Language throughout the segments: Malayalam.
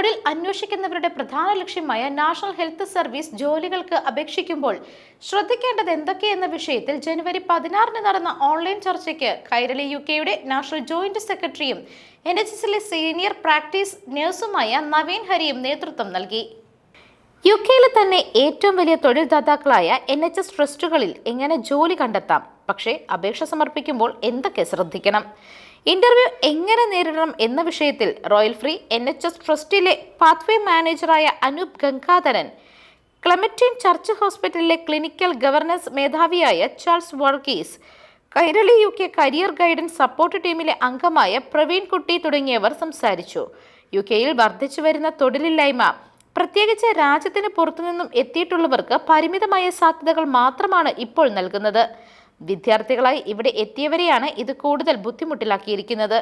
തൊഴിൽ അന്വേഷിക്കുന്നവരുടെ പ്രധാന ലക്ഷ്യമായ നാഷണൽ ഹെൽത്ത് സർവീസ് ജോലികൾക്ക് അപേക്ഷിക്കുമ്പോൾ ശ്രദ്ധിക്കേണ്ടത് എന്തൊക്കെയെന്ന വിഷയത്തിൽ ജനുവരി പതിനാറിന് നടന്ന ഓൺലൈൻ ചർച്ചയ്ക്ക് കൈരളി യു കെയുടെ നാഷണൽ ജോയിന്റ് സെക്രട്ടറിയും എൻ എച്ച് എസിലെ സീനിയർ പ്രാക്ടീസ് നഴ്സുമായ നവീൻ ഹരിയും നേതൃത്വം നൽകി. യു കെയിലെ തന്നെ ഏറ്റവും വലിയ തൊഴിൽദാതാക്കളായ എൻ എച്ച് എസ് ട്രസ്റ്റുകളിൽ എങ്ങനെ ജോലി കണ്ടെത്താം? പക്ഷേ അപേക്ഷ സമർപ്പിക്കുമ്പോൾ എന്തൊക്കെ ശ്രദ്ധിക്കണം? ഇന്റർവ്യൂ എങ്ങനെ നേരിടണം എന്ന വിഷയത്തിൽ royal free N H S ട്രസ്റ്റിലെ pathway മാനേജറായ അനൂപ് ഗംഗാധരൻ ക്ലമറ്റീൻ ചർച്ച് ഹോസ്പിറ്റലിലെ clinical governance മേധാവിയായ Charles Varghese Kairali U K career guidance support ടീമിലെ അംഗമായ പ്രവീൺ കുട്ടി തുടങ്ങിയവർ സംസാരിച്ചു. യു കെയിൽ വർദ്ധിച്ചു വരുന്ന തൊഴിലില്ലായ്മ പ്രത്യേകിച്ച് രാജ്യത്തിന് പുറത്തുനിന്നും എത്തിയിട്ടുള്ളവർക്ക് പരിമിതമായ സാധ്യതകൾ മാത്രമാണ് ഇപ്പോൾ നൽകുന്നത്. വിദ്യാർത്ഥികളായി ഇവിടെ എത്തിയവരെയാണ് ഇത് കൂടുതൽ ബുദ്ധിമുട്ടിലാക്കിയിരിക്കുന്നത്.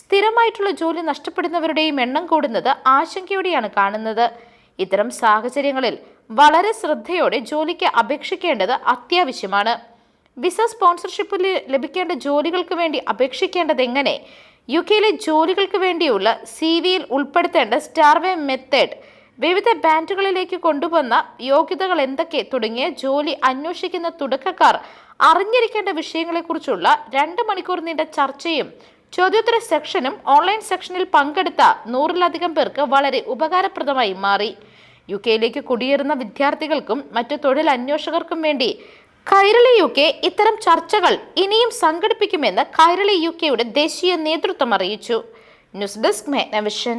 സ്ഥിരമായിട്ടുള്ള ജോലി നഷ്ടപ്പെടുന്നവരുടെയും എണ്ണം കൂടുന്നത് ആശങ്കയോടെയാണ് കാണുന്നത്. ഇത്തരം സാഹചര്യങ്ങളിൽ വളരെ ശ്രദ്ധയോടെ ജോലിക്ക് അപേക്ഷിക്കേണ്ടത് അത്യാവശ്യമാണ്. വിസ സ്പോൺസർഷിപ്പിൽ ലഭിക്കേണ്ട ജോലികൾക്ക് വേണ്ടി അപേക്ഷിക്കേണ്ടത് എങ്ങനെ യു കെയിലെ ജോലികൾക്ക് വേണ്ടിയുള്ള സി വിയിൽ ഉൾപ്പെടുത്തേണ്ട സ്റ്റാർവേ മെത്തേഡ് വിവിധ ബാൻഡുകളിലേക്ക് കൊണ്ടുവന്ന യോഗ്യതകൾ എന്തൊക്കെ തുടങ്ങിയ ജോലി അന്വേഷിക്കുന്ന തുടക്കക്കാർ അറിഞ്ഞിരിക്കേണ്ട വിഷയങ്ങളെക്കുറിച്ചുള്ള രണ്ട് മണിക്കൂർ നീണ്ട ചർച്ചയും ചോദ്യോത്തര സെക്ഷനും ഓൺലൈൻ സെക്ഷനിൽ പങ്കെടുത്ത നൂറിലധികം പേർക്ക് വളരെ ഉപകാരപ്രദമായി മാറി. യു കെയിലേക്ക് കുടിയേറുന്ന വിദ്യാർത്ഥികൾക്കും മറ്റു തൊഴിൽ അന്വേഷകർക്കും വേണ്ടി കൈരളി യു കെ ഇത്തരം ചർച്ചകൾ ഇനിയും സംഘടിപ്പിക്കുമെന്ന് കൈരളി യു കെയുടെ ദേശീയ നേതൃത്വം അറിയിച്ചു. News desk മേനവിഷൻ